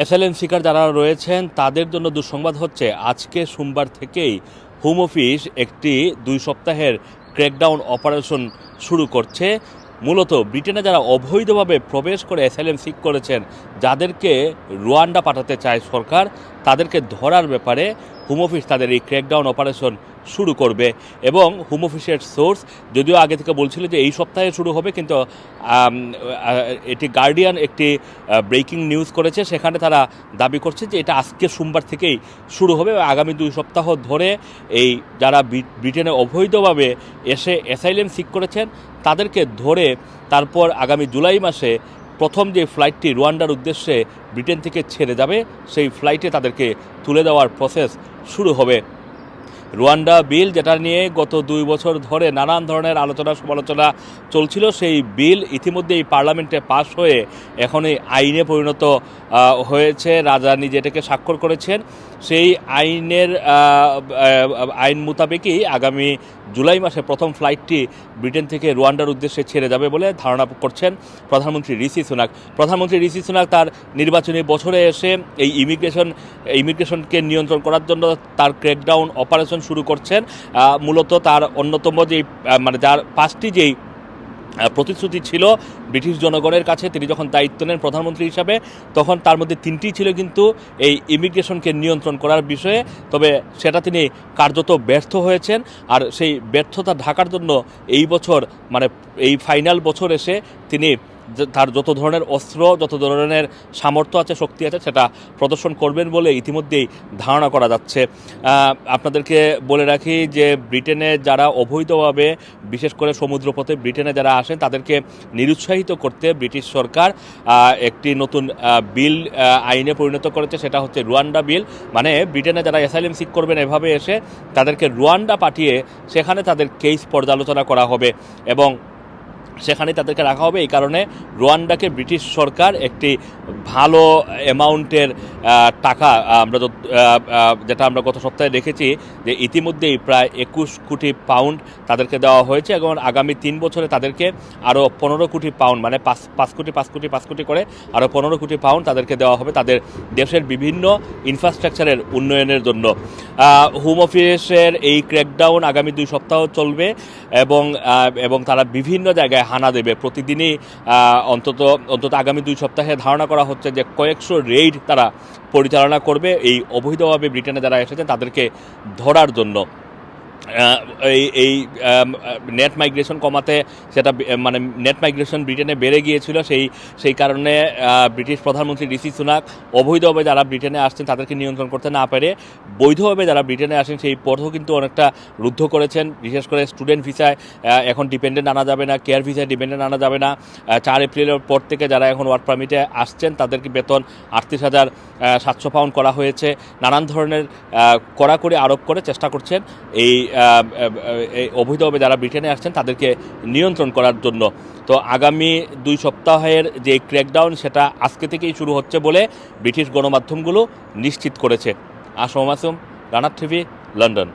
SLN শিকার যারা রয়েছেন, তাদের জন্য দুঃসংবাদ হচ্ছে, আজকে সোমবার থেকেই হোম অফিস একটি দুই সপ্তাহের ক্র্যাকডাউন অপারেশন শুরু করছে। মূলত ব্রিটেনে যারা অবৈধভাবে প্রবেশ করে অ্যাসাইলেম সিক করেছেন, যাদেরকে রুয়ান্ডা পাঠাতে চায় সরকার, তাদেরকে ধরার ব্যাপারে হোম অফিস তাদের এই ক্র্যাকডাউন অপারেশন শুরু করবে। এবং হোম অফিসের সোর্স যদিও আগে থেকে বলছিল যে এই সপ্তাহে শুরু হবে, কিন্তু এটি গার্ডিয়ান একটি ব্রেকিং নিউজ করেছে। সেখানে তারা দাবি করছে যে এটা আজকে সোমবার থেকেই শুরু হবে। আগামী দুই সপ্তাহ ধরে এই যারা ব্রি- ব্রিটেনে অবৈধভাবে এসে অ্যাসাইলেম সিক করেছেন, তাদেরকে ধরে তারপর আগামী জুলাই মাসে প্রথম যে ফ্লাইটটি রুয়ান্ডার উদ্দেশ্যে ব্রিটেন থেকে ছেড়ে যাবে, সেই ফ্লাইটে তাদেরকে তুলে দেওয়ার প্রসেস শুরু হবে। রুয়ান্ডা বিল, যেটা নিয়ে গত দুই বছর ধরে নানান ধরনের আলোচনা সমালোচনা চলছিল, সেই বিল ইতিমধ্যেই পার্লামেন্টে পাশ হয়ে এখন এই আইনে পরিণত হয়েছে। রাজা নিজে এটাকে স্বাক্ষর করেছেন সেই আইনের আইন মোতাবেকই আগামী জুলাই মাসে প্রথম ফ্লাইটটি ব্রিটেন থেকে রুয়ান্ডার উদ্দেশ্যে ছেড়ে যাবে বলে ধারণা করছেন প্রধানমন্ত্রী ঋষি সুনাক। প্রধানমন্ত্রী ঋষি সুনাক তার নির্বাচনী বছরে এসে এই ইমিগ্রেশন, ইমিগ্রেশনকে নিয়ন্ত্রণ করার জন্য তার ক্র্যাকডাউন অপারেশন শুরু করছেন। মূলত তার অন্যতম যেই মানে যার পাঁচটি যেই প্রতিশ্রুতি ছিল ব্রিটিশ জনগণের কাছে, তিনি যখন দায়িত্ব নেন প্রধানমন্ত্রী হিসাবে, তখন তার মধ্যে তিনটি ছিল কিন্তু এই ইমিগ্রেশনকে নিয়ন্ত্রণ করার বিষয়ে, তবে সেটা তিনি কার্যত ব্যর্থ হয়েছেন। আর সেই ব্যর্থতা ঢাকার জন্য এই বছর মানে এই ফাইনাল বছর এসে তিনি তার যত ধরনের অস্ত্র, যত ধরনের সামর্থ্য আছে, শক্তি আছে, সেটা প্রদর্শন করবেন বলে ইতিমধ্যেই ধারণা করা যাচ্ছে। আপনাদেরকে বলে রাখি যে ব্রিটেনে যারা অবৈধভাবে, বিশেষ করে সমুদ্রপথে ব্রিটেনে যারা আসেন, তাদেরকে নিরুৎসাহিত করতে ব্রিটিশ সরকার একটি নতুন বিল আইনে পরিণত করেছে, সেটা হচ্ছে রুয়ান্ডা বিল। মানে ব্রিটেনে যারা অ্যাসাইলেম সিক করবেন এভাবে এসে তাদেরকে রুয়ান্ডা পাঠিয়ে সেখানে তাদের কেস পর্যালোচনা করা হবে। এবং সেখানে তাদেরকে রাখা হবে। এই কারণে রোয়ান্ডাকে ব্রিটিশ সরকার একটি ভালো অ্যামাউন্টের টাকা আমরা যেটা আমরা গত সপ্তাহে দেখেছি যে ইতিমধ্যেই প্রায় একুশ কোটি পাউন্ড তাদেরকে দেওয়া হয়েছে এবং আগামী তিন বছরে তাদেরকে আরও পনেরো কোটি পাউন্ড মানে পাঁচ পাঁচ কোটি পাঁচ কোটি পাঁচ কোটি করে আরও পনেরো কোটি পাউন্ড তাদেরকে দেওয়া হবে তাদের দেশের বিভিন্ন ইনফ্রাস্ট্রাকচারের উন্নয়নের জন্য। হোম অফিসের এই ক্র্যাকডাউন আগামী দুই সপ্তাহ চলবে এবং এবং তারা বিভিন্ন জায়গায় হানা দেবে। প্রতিদিনই অন্তত অন্তত আগামী দুই সপ্তাহে ধারণা করা হচ্ছে যে কয়েকশো রেইড তারা পরিচালনা করবে। এই অবৈধভাবে ব্রিটেনে যারা এসেছেন তাদেরকে ধরার জন্য। এই এই নেট মাইগ্রেশন কমাতে সেটা মানে নেট মাইগ্রেশন ব্রিটেনে বেড়ে গিয়েছিল, সেই সেই কারণে ব্রিটিশ প্রধানমন্ত্রী ঋষি সুনাক অবৈধভাবে যারা ব্রিটেনে আসছেন তাদেরকে নিয়ন্ত্রণ করতে না পেরে বৈধভাবে যারা ব্রিটেনে আসেন সেই পথও কিন্তু অনেকটা রুদ্ধ করেছেন, বিশেষ করে স্টুডেন্ট ভিসায় এখন ডিপেন্ডেন্ট আনা যাবে না কেয়ার ভিসায় ডিপেন্ডেন্ট আনা যাবে না চার এপ্রিলের পর থেকে যারা এখন ওয়ার্ক পারমিটে আসছেন তাদেরকে বেতন আটত্রিশ হাজার সাতশো পাউন্ড করা হয়েছে, নানান ধরনের কড়াকড়ি আরোপ করে চেষ্টা করছেন, এই অবৈধভাবে যারা ব্রিটেনে আসছেন, তাদেরকে নিয়ন্ত্রণ করার জন্য। তো আগামী দুই সপ্তাহের যে ক্র্যাকডাউন সেটা আজকে থেকেই শুরু হচ্ছে বলে ব্রিটিশ গণমাধ্যমগুলো নিশ্চিত করেছে। আসম আসুম রানার টিভি, লন্ডন।